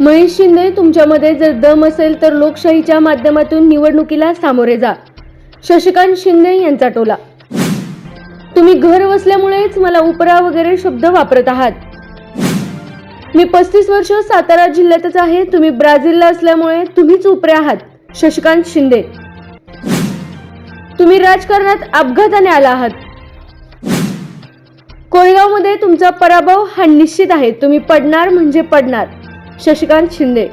महेश शिंदे तुमच्यामध्ये जर दम असेल तर लोकशाहीच्या माध्यमातून निवडणुकीला सामोरे जा. शशिकांत शिंदे यांचा टोला. तुम्ही घर बसल्यामुळेच मला उपरा वगैरे शब्द वापरत आहात. मी पस्तीस वर्ष सातारा जिल्ह्यातच आहे. तुम्ही ब्राझीलला असल्यामुळे तुम्हीच उपरे आहात शशिकांत शिंदे. तुम्ही राजकारणात अपघाताने आला आहात. कोळगावमध्ये तुमचा पराभव हा निश्चित आहे. तुम्ही पडणार म्हणजे पडणार. शशिकांत शिंदे.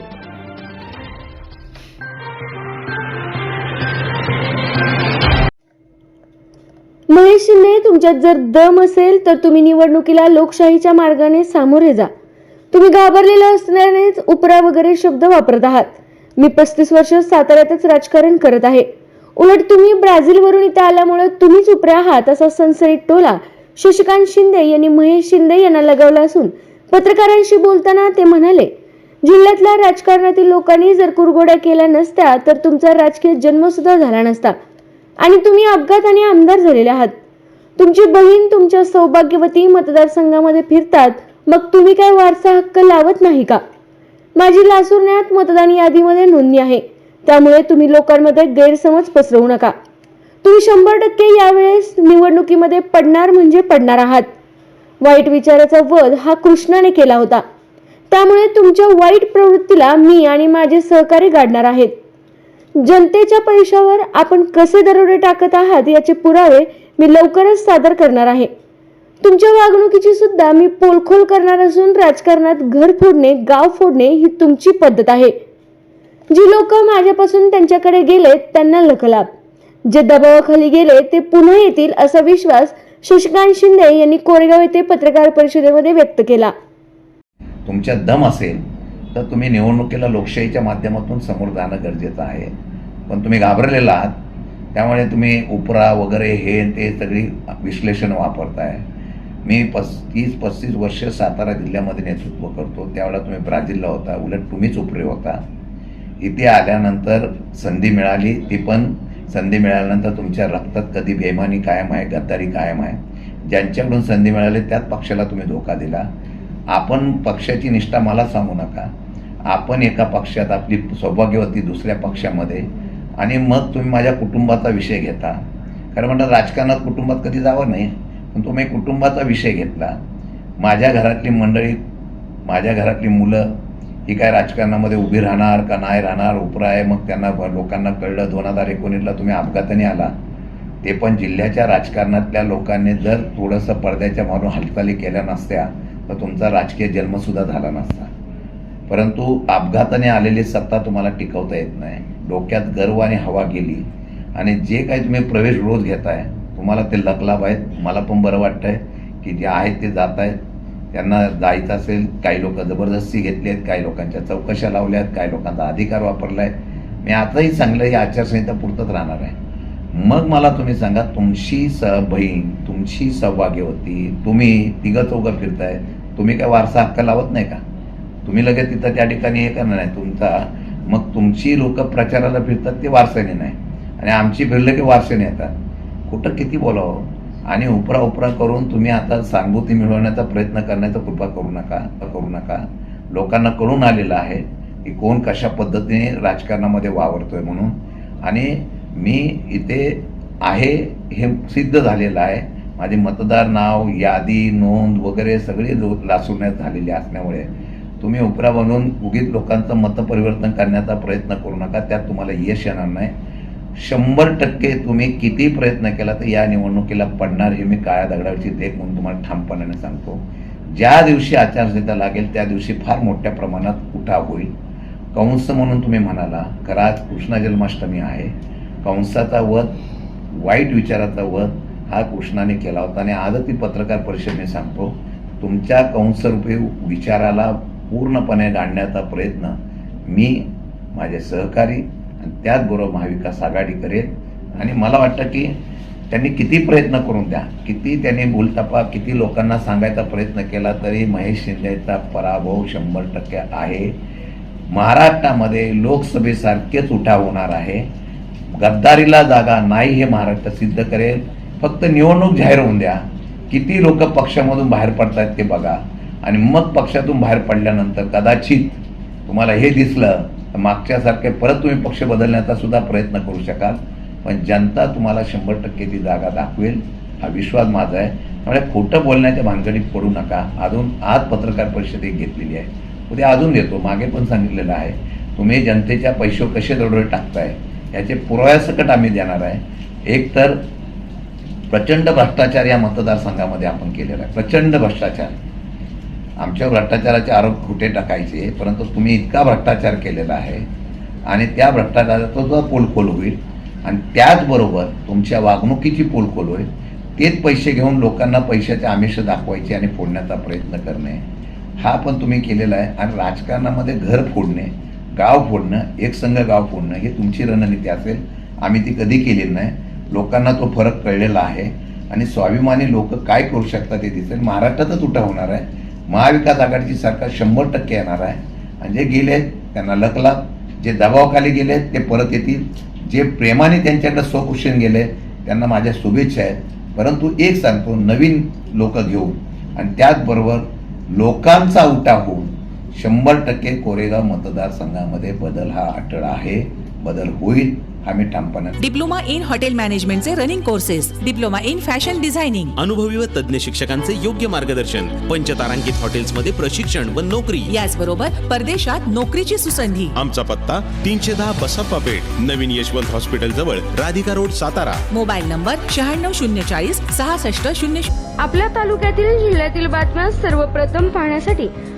महेश शिंदे तुमच्यात जर दम असेल तर तुम्ही निवडणुकीला लोकशाहीच्या मार्गाने सामोरे जा. तुम्ही घाबरलेला असल्यानेच उपरा वगैरे शब्द वापरत आहात. मी पस्तीस वर्ष साताऱ्यातच राजकारण करत आहे. उलट तुम्ही ब्राझीलवरून इथे आल्यामुळे तुम्हीच उपरे आहात असा सनसरीत टोला शशिकांत शिंदे यांनी महेश शिंदे यांना लगावला असून पत्रकारांशी बोलताना ते म्हणाले जिल्ह्यातल्या राजकारणातील लोकांनी जर कुरघोड्या केल्या नसत्या तर तुमचा राजकीय जन्म सुद्धा झाला नसता. आणि तुम्ही अपघाताने आमदार झालेले आहात. तुमची बहीण तुमच्या सौभाग्यवती मतदारसंघामध्ये फिरतात मग तुम्ही काय वारसा हक्क लावत नाही का? माझी लासूरण्यात मतदान यादीमध्ये नोंदणी आहे. त्यामुळे तुम्ही लोकांमध्ये गैरसमज पसरवू नका. तुम्ही शंभर टक्के यावेळेस निवडणुकीमध्ये पडणार म्हणजे पडणार आहात. वाईट विचाराचा वध हा कृष्णाने केला होता. त्यामुळे तुमच्या वाईट प्रवृत्तीला मी आणि माझे सहकारी गाडणार आहेत. जनतेच्या पैशावर आपण कसे दरोडे टाकत आहात याचे पुरावे मी लवकरच सादर करणार आहे. तुमच्या वागणुकीची सुद्धा मी पोलखोल करणार असून राजकारणात घर फोडणे गाव फोडणे ही तुमची पद्धत आहे. जी लोक माझ्यापासून त्यांच्याकडे गेलेत त्यांना लखलाप जे दबावाखाली गेले ते पुन्हा येतील असा विश्वास शशिकांत शिंदे यांनी कोरेगाव येथे पत्रकार परिषदेमध्ये व्यक्त केला. तुमच्या दम असेल तर तुम्ही निवडणुकीला लोकशाहीच्या माध्यमातून समोर जाणं गरजेचं आहे. पण तुम्ही घाबरलेला आहात त्यामुळे तुम्ही उपरा वगैरे हे ते सगळी विश्लेषण वापरताय. मी पस्तीस पस्तीस वर्ष सातारा जिल्ह्यामध्ये नेतृत्व करतो. त्यावेळेला तुम्ही ब्राझीलला होता उलट तुम्हीच उपरे होता. इथे आल्यानंतर संधी मिळाली ती पण संधी मिळाल्यानंतर तुमच्या रक्तात कधी बेमानी कायम आहे गद्दारी कायम आहे. ज्यांच्याकडून संधी मिळाली त्याच पक्षाला तुम्ही धोका दिला. आपण पक्षाची निष्ठा मला सांगू नका. आपण एका पक्षात आपली सौभाग्यवती दुसऱ्या पक्षामध्ये आणि मग तुम्ही माझ्या कुटुंबाचा विषय घेता. खरं म्हणतात राजकारणात कुटुंबात कधी जावं नाही पण तुम्ही कुटुंबाचा विषय घेतला. माझ्या घरातली मंडळी माझ्या घरातली मुलं ही काय राजकारणामध्ये उभी राहणार का नाही राहणार उपराय आहे मग त्यांना लोकांना कळलं दोन हजार एकोणीसला तुम्ही अपघाताने आला. ते पण जिल्ह्याच्या राजकारणातल्या लोकांनी जर थोडंसं पडद्याच्या मारून हालचाली केल्या नसत्या तर तुमचा राजकीय जन्मसुद्धा झाला नसता. परंतु अपघाताने आलेली सत्ता तुम्हाला टिकवता येत नाही. डोक्यात गर्व आणि हवा गेली. आणि जे काही तुम्ही प्रवेश रोज घेताय तुम्हाला ते लकलाभ आहेत. मला पण बरं वाटतंय की जे आहेत ते जात आहेत त्यांना जायचं असेल काही लोक जबरदस्ती घेतली आहेत काही लोकांच्या चौकशा लावल्या आहेत काही लोकांचा अधिकार वापरला आहे मी आताही चांगलं ही आचारसंहिता पुरतच राहणार आहे. मग मला तुम्ही सांगा तुमची स बहीण तुमची सहभागी होती तुम्ही तिघं चौघं फिरताय तुम्ही काय वारसा हक्क लावत नाही का? तुम्ही लगेच तिथं त्या ठिकाणी हे करणार नाही तुमचा. मग तुमची लोक प्रचाराला फिरतात ते वारसाने नाही. आणि आमची फिरलं की वारसेने येतात. कुठं किती बोलावं? आणि उपरा उपरा करून तुम्ही आता सांगभूती मिळवण्याचा प्रयत्न करण्याचा कृपा करू नका करू नका. लोकांना कळून आलेलं आहे की कोण कशा पद्धतीने राजकारणामध्ये वावरतोय म्हणून. आणि मी इथे आहे हे सिद्ध झालेलं आहे. माझे मतदार नाव यादी नोंद वगैरे सगळी लो लासवण्यात झालेली असल्यामुळे तुम्ही उपरा बनवून उगीत लोकांचं मतपरिवर्तन करण्याचा प्रयत्न करू नका. त्यात तुम्हाला यश येणार नाही. शंभर टक्के तुम्ही किती प्रयत्न केला तर या निवडणुकीला पडणार हे मी काळ्या दगडावरची देख म्हणून तुम्हाला ठामपणाने सांगतो. ज्या दिवशी आचारसंहिता लागेल त्या दिवशी फार मोठ्या प्रमाणात उठाव होईल. कंस म्हणून तुम्ही म्हणाला खरं आज कृष्ण जन्माष्टमी आहे. कंसाचा वध वाईट विचाराचा वध हा कृष्णाने केला होता. आणि आजच ती पत्रकार परिषदेने सांगतो तुमच्या कंसरूपी विचाराला पूर्णपणे गाडण्याचा प्रयत्न मी माझे सहकारी आणि त्याचबरोबर महाविकास आघाडी करेल आणि मला वाटतं की त्यांनी किती प्रयत्न करून द्या किती त्यांनी भूलतापा किती लोकांना सांगायचा प्रयत्न केला तरी महेश शिंदेचा पराभव शंभर टक्के आहे. महाराष्ट्रामध्ये लोकसभेसारखेच उठाव होणार आहे. गद्दारीला जागा नाही हे महाराष्ट्र सिद्ध करेल. फक्त निवडणूक जाहीर होऊन द्या. किती लोक पक्षामधून बाहेर पडतात ते बघा. आणि मग पक्षातून बाहेर पडल्यानंतर कदाचित तुम्हाला हे दिसलं तर मागच्यासारखे परत तुम्ही पक्ष बदलण्याचा सुद्धा प्रयत्न करू शकाल. पण जनता तुम्हाला शंभर टक्के ती जागा दाखवेल. हा विश्वास माझा आहे. त्यामुळे खोटं बोलण्याच्या भानगडीत पडू नका. अजून आज पत्रकार परिषद एक घेतलेली आहे. उद्या अजून देतो. मागे पण सांगितलेलं आहे. तुम्ही जनतेच्या पैसे कसे दरोडे टाकताय? याचे पुराव्यासकट आम्ही देणार आहे. एक तर प्रचंड भ्रष्टाचार या मतदारसंघामध्ये आपण केलेला आहे. प्रचंड भ्रष्टाचार. आमच्यावर भ्रष्टाचाराचे आरोप खोटे टाकायचे परंतु तुम्ही इतका भ्रष्टाचार केलेला आहे. आणि त्या भ्रष्टाचाराचा जो पोलखोल होईल आणि त्याचबरोबर तुमच्या वागणुकीची पोलखोल होईल तेच पैसे घेऊन लोकांना पैशाचे आमिष दाखवायचे आणि फोडण्याचा प्रयत्न करणे. हा पण तुम्ही केलेला आहे. आणि राजकारणामध्ये घर फोडणे गाव फोडणं एक संघ गाव फोडणं हे तुमची रणनीती असेल. आम्ही ती कधी केलेली नाही. लोकांना तो फरक कळलेला आहे. आणि स्वाभिमानी लोक काय करू शकतात ते दिसेल. महाराष्ट्रातच उठा होणार आहे. महाविकास आघाडीची सरकार शंभर टक्के येणार आहे. आणि जे गेले त्यांना लकला जे दबावाखाली गेले ते परत येतील. जे प्रेमाने त्यांच्याकडे स्वकुशन गेले त्यांना माझ्या शुभेच्छा आहेत. परंतु एक सांगतो नवीन लोक घेऊन. आणि त्याचबरोबर लोकांचा उठाव होऊन शंभर टक्के कोरेगाव मतदारसंघामध्ये बदल हा अटळ आहे. बदल होईल हा मी ठामपणे diploma in hotel मॅनेजमेंटचे running courses diploma in fashion designing. अनुभवी व तज्ञ शिक्षकांचे योग्य मार्गदर्शन पंचतारांकित हॉटेल्समध्ये प्रशिक्षण व नोकरी. याचबरोबर परदेशात नोकरीची सुसंधी. आमचा पत्ता तीनशे दहा बसप्पा पेठ नवीन यशवंत हॉस्पिटल जवळ Radhika road Satara. Mobile number शहाण्णव शून्य चाळीस सहासष्ट शून्य. आपल्या तालुक्यातील जिल्ह्यातील बातम्या सर्वप्रथम पाहण्यासाठी